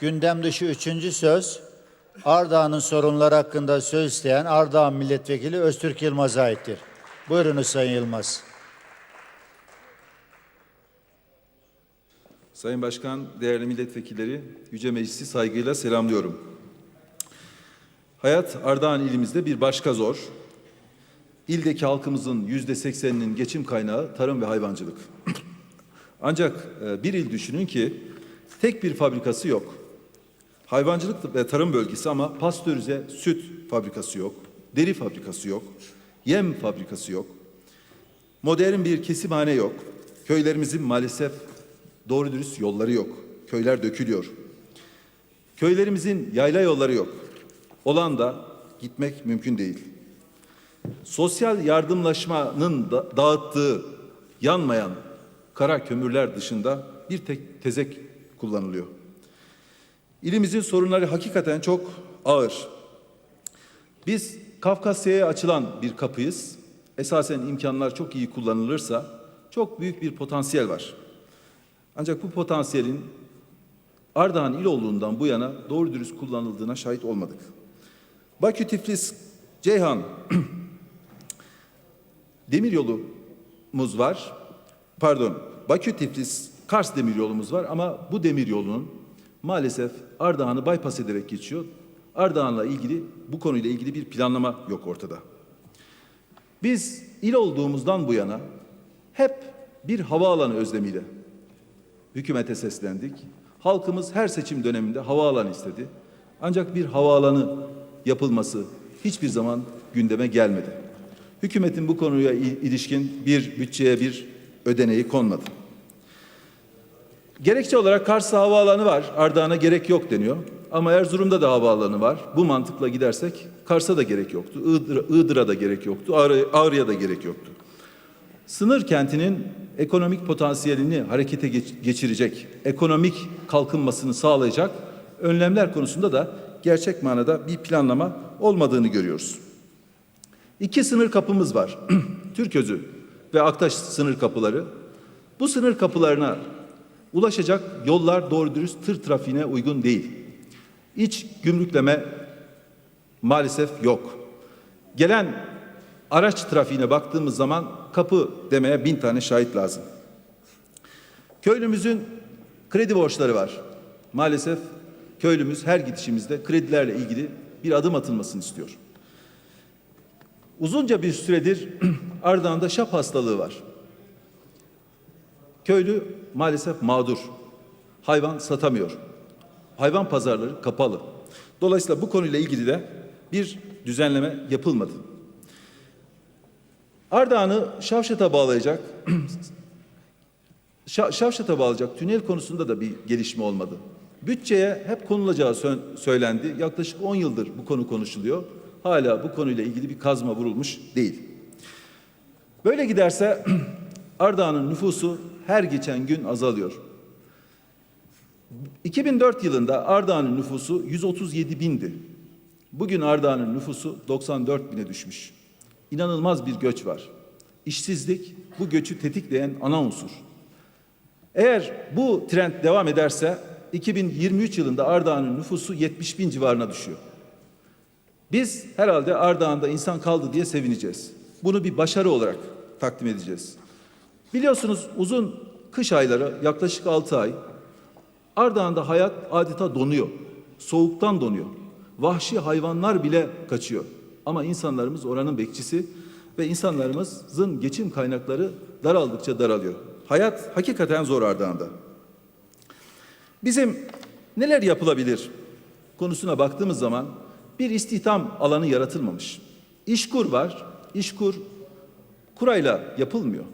Gündem dışı üçüncü söz, Ardahan'ın sorunları hakkında söz isteyen Ardahan Milletvekili Öztürk Yılmaz'a aittir. Buyurunuz Sayın Yılmaz. Sayın Başkan, değerli milletvekilleri, Yüce Meclisi saygıyla selamlıyorum. Hayat Ardahan ilimizde bir başka zor. İldeki halkımızın yüzde sekseninin geçim kaynağı tarım ve hayvancılık. Ancak e, bir il düşünün ki tek bir fabrikası yok. Hayvancılık ve tarım bölgesi ama pastörize süt fabrikası yok, deri fabrikası yok, yem fabrikası yok. Modern bir kesimhane yok. Köylerimizin maalesef doğru dürüst yolları yok. Köyler dökülüyor. Köylerimizin yayla yolları yok. Olan da gitmek mümkün değil. Sosyal yardımlaşmanın da- dağıttığı yanmayan kara kömürler dışında bir tek tezek kullanılıyor. İlimizin sorunları hakikaten çok ağır. Biz Kafkasya'ya açılan bir kapıyız. Esasen imkanlar çok iyi kullanılırsa çok büyük bir potansiyel var. Ancak bu potansiyelin Ardahan il olduğundan bu yana doğru dürüst kullanıldığına şahit olmadık. Bakü Tiflis Ceyhan demiryolumuz var. Pardon, Bakü Tiflis Kars demiryolumuz var ama bu demiryolunun maalesef Ardahan'ı bypass ederek geçiyor. Ardahan'la ilgili bu konuyla ilgili bir planlama yok ortada. Biz il olduğumuzdan bu yana hep bir havaalanı özlemiyle hükümete seslendik. Halkımız her seçim döneminde havaalanı istedi. Ancak bir havaalanı yapılması hiçbir zaman gündeme gelmedi. Hükümetin bu konuya il- ilişkin bir bütçeye bir ödeneği konmadı. Gerekçe olarak Kars'ta havaalanı var, Ardahan'a gerek yok deniyor. Ama Erzurum'da da havaalanı var. Bu mantıkla gidersek Kars'a da gerek yoktu, Iğdır- Iğdır'a da gerek yoktu, Ağrı- Ağrı'ya da gerek yoktu. Sınır kentinin ekonomik potansiyelini harekete geç- geçirecek, ekonomik kalkınmasını sağlayacak önlemler konusunda da gerçek manada bir planlama olmadığını görüyoruz. İki sınır kapımız var. Türközü ve Aktaş sınır kapıları. Bu sınır kapılarına ulaşacak yollar doğru dürüst tır trafiğine uygun değil. İç gümrükleme maalesef yok. Gelen araç trafiğine baktığımız zaman kapı demeye bin tane şahit lazım. Köylümüzün kredi borçları var. Maalesef köylümüz her gidişimizde kredilerle ilgili bir adım atılmasını istiyor. Uzunca bir süredir Ardahan'da şap hastalığı var. Köylü maalesef mağdur. Hayvan satamıyor. Hayvan pazarları kapalı. Dolayısıyla bu konuyla ilgili de bir düzenleme yapılmadı. Ardahan'ı Şavşat'a bağlayacak, Şa- Şavşat'a bağlayacak tünel konusunda da bir gelişme olmadı. Bütçeye hep konulacağı sö- söylendi. Yaklaşık 10 yıldır bu konu konuşuluyor. Hala bu konuyla ilgili bir kazma vurulmuş değil. Böyle giderse Ardahan'ın nüfusu her geçen gün azalıyor. 2004 yılında Ardahan'ın nüfusu 137 bindi. Bugün Ardahan'ın nüfusu 94 bine düşmüş. İnanılmaz bir göç var. İşsizlik bu göçü tetikleyen ana unsur. Eğer bu trend devam ederse 2023 yılında Ardahan'ın nüfusu 70 bin civarına düşüyor. Biz herhalde Ardahan'da insan kaldı diye sevineceğiz. Bunu bir başarı olarak takdim edeceğiz. Biliyorsunuz uzun kış ayları yaklaşık 6 ay Ardahan'da hayat adeta donuyor. Soğuktan donuyor. Vahşi hayvanlar bile kaçıyor. Ama insanlarımız oranın bekçisi ve insanlarımızın geçim kaynakları daraldıkça daralıyor. Hayat hakikaten zor Ardahan'da. Bizim neler yapılabilir konusuna baktığımız zaman bir istihdam alanı yaratılmamış. İşkur var. İşkur kurayla yapılmıyor.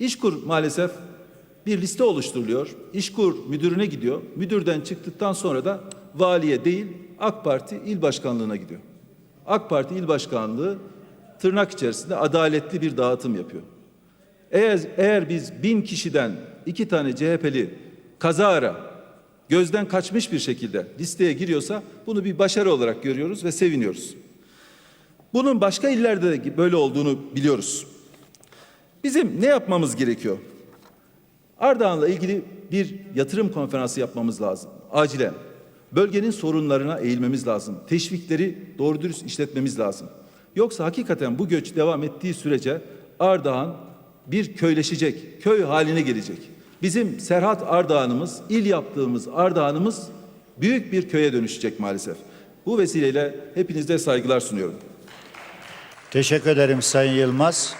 İşkur maalesef bir liste oluşturuluyor. İşkur müdürüne gidiyor. Müdürden çıktıktan sonra da valiye değil AK Parti il başkanlığına gidiyor. AK Parti il başkanlığı tırnak içerisinde adaletli bir dağıtım yapıyor. Eğer, eğer biz bin kişiden iki tane CHP'li kazara gözden kaçmış bir şekilde listeye giriyorsa bunu bir başarı olarak görüyoruz ve seviniyoruz. Bunun başka illerde de böyle olduğunu biliyoruz. Bizim ne yapmamız gerekiyor? Ardahan'la ilgili bir yatırım konferansı yapmamız lazım. acilen. Bölgenin sorunlarına eğilmemiz lazım. Teşvikleri doğru dürüst işletmemiz lazım. Yoksa hakikaten bu göç devam ettiği sürece Ardahan bir köyleşecek, köy haline gelecek. Bizim Serhat Ardahan'ımız, il yaptığımız Ardahan'ımız büyük bir köye dönüşecek maalesef. Bu vesileyle hepinize saygılar sunuyorum. Teşekkür ederim Sayın Yılmaz.